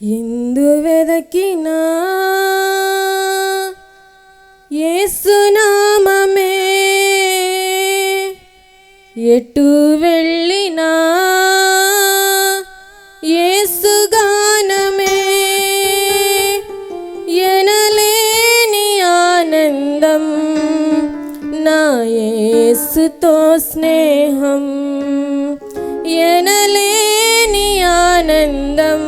ఎందు వెదకినా ఏసునామమే ఎటు వెళ్ళినా ఏసుగానమే ఎనలేని ఆనందం నా యేసుతో స్నేహం. ఎనలేని ఆనందం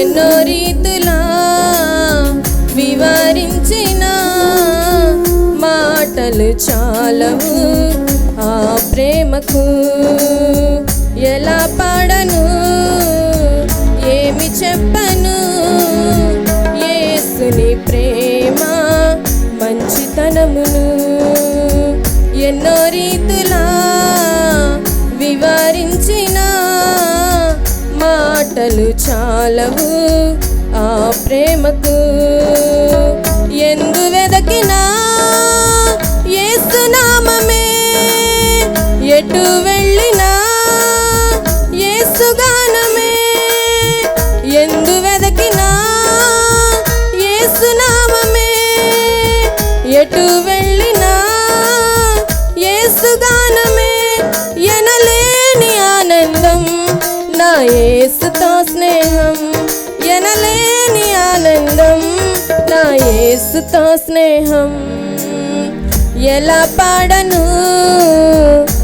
ఎన్నో రీతులా వివరించిన మాటలు చాలవు ఆ ప్రేమకు. ఎలా పాడను? ఏమి చెప్ప ఎటు వెళ్ళినా ఏసుగానమే ఎందు వెదకినా ఏసునామమే ఎటు వెళ్ళినా ఏసుగానమే ఎనలేని ఆనందం నా ఏసుతో స్నేహం. ఎనలేని ఆనందం నా ఏసుతో స్నేహం. ఎలా పాడను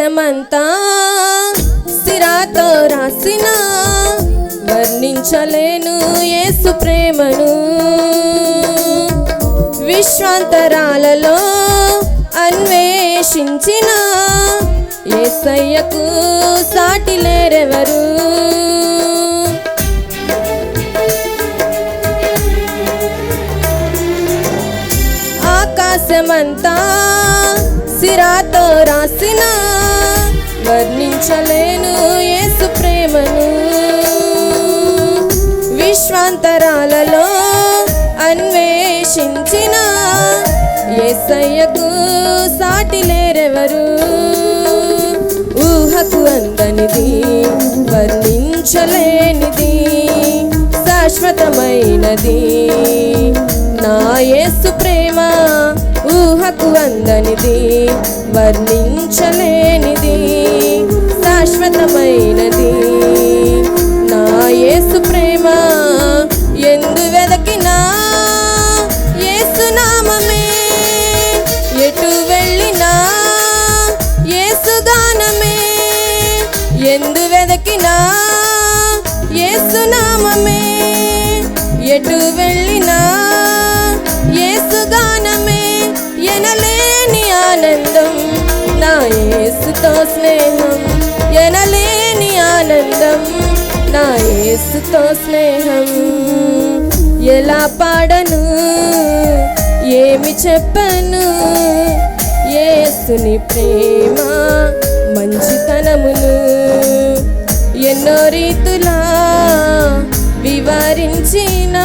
ఆకాశమంతా సిరాతో రాసిన వర్ణించలేను యేసు ప్రేమను. విశ్వాంతరాలలో అన్వేషించిన ఏసయ్యకు సాటి లేరెవరు? ఆకాశమంతా సిరాతో రాసిన వర్ణించలేను యేసు ప్రేమను. విశ్వాంతరాలలో అన్వేషించిన ఏసయ్యకు సాటి లేరెవరు? ఊహకు అందనిది వర్ణించలేనిది శాశ్వతమైనది. నా యేసు ప్రేమ ఊహకు అందనిది వర్ణించలేనిది. ఉన్నతమైనది నా యేసు ప్రేమ ఎందు వెదకినా యేసు నామమే ఎటు వెళ్ళినా యేసు గానమే ఎందు వెదకినా యేసు నామమే ఎటు వెళ్ళినా ఏసుగానమే ఎనలేని ఆనందం. నా యేసుతో స్నేహం ఎనలేని ఆనందం నా యేసుతో స్నేహం. ఎలా పాడను? ఏమి చెప్పను? యేసుని ప్రేమ మంచితనమును ఎన్నో రీతులా వివరించిన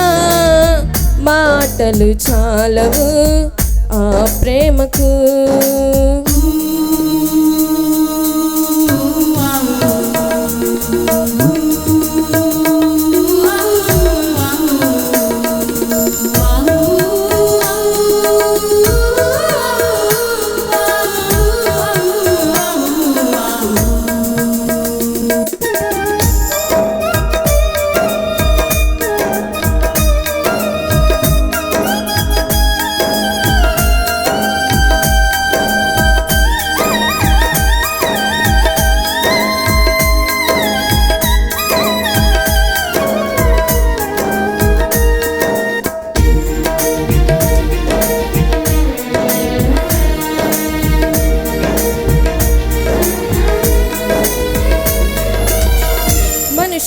మాటలు చాలవు ఆ ప్రేమకు.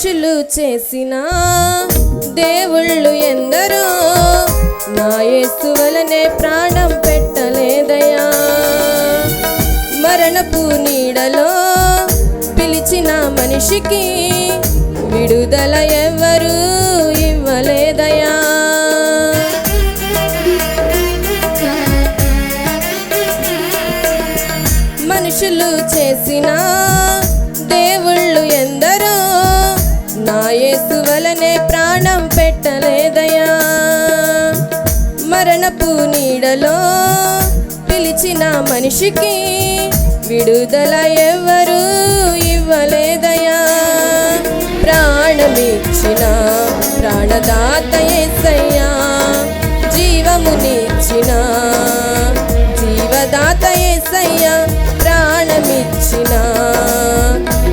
మనుషులు చేసిన దేవుళ్ళు ఎందరో నా యేసు వలనే ప్రాణం పెట్టలేదయా మరణపు నీడలో పిలిచిన మనిషికి విడుదల ఎవ్వరూ ప్రాణం పెట్టలేదయా మరణపు నీడలో పిలిచిన మనిషికి విడుదల ఎవరు ఇవ్వలేదయా ప్రాణమిచ్చిన ప్రాణదాత యేసయ్యా జీవమునిచ్చిన జీవదాత యేసయ్యా ప్రాణమిచ్చిన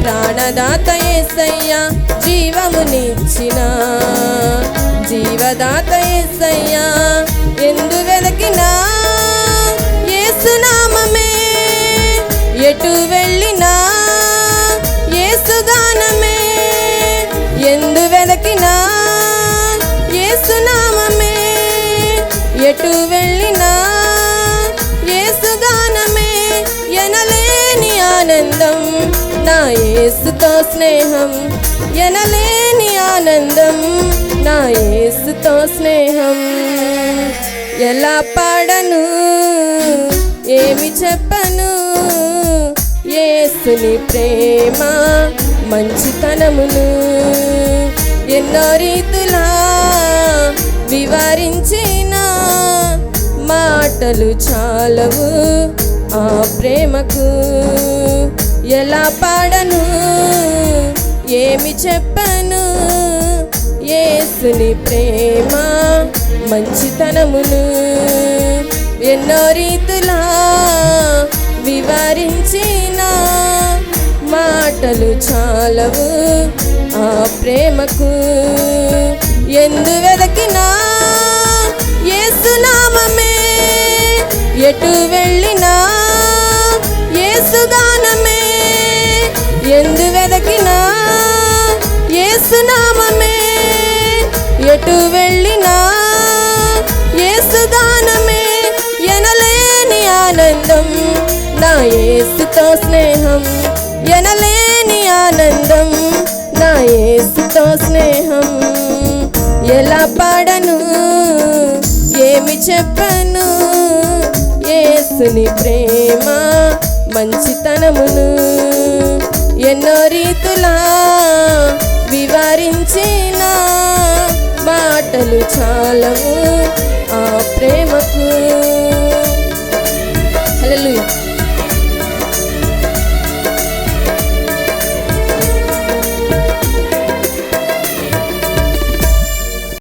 ప్రాణదాత యేసయ్యా నిచ్చిన జీవదాత ఎస్సయ్యా ఎందు వెలకినా యేసునామమే ఎటు వెళ్ళినా ఏసుగానమే ఎందు వెలకినా యేసునామమే ఎటు వెళ్ళినా ఏసుగానమే ఎనలేని ఆనందం నా యేసుతో స్నేహం ఎనలేని ఆనందం నా యేసుతో స్నేహం. ఎలా పాడను? ఏమి చెప్పను? యేసుని ప్రేమ మంచితనమును ఎన్నో రీతులా వివరించిన మాటలు చాలవు ఆ ప్రేమకు. ఎలా పాడను? ఏమి చెప్పను? ఏసుని ప్రేమ మంచితనమును ఎన్నో రీతులా వివరించిన మాటలు చాలవు ఆ ప్రేమకు. ఎందు వెదకినా యేసునామమే ఎటు వెళ్ళినా ఎనలేని ఆనందం నా ఏసుతో స్నేహం. ఎలా పాడను? ఏమి చెప్పను? ఏసుని ప్రేమ మంచితనమును ఎన్నో రీతులా వివరించిన? మాటలు చాలము ఆ ప్రేమకు.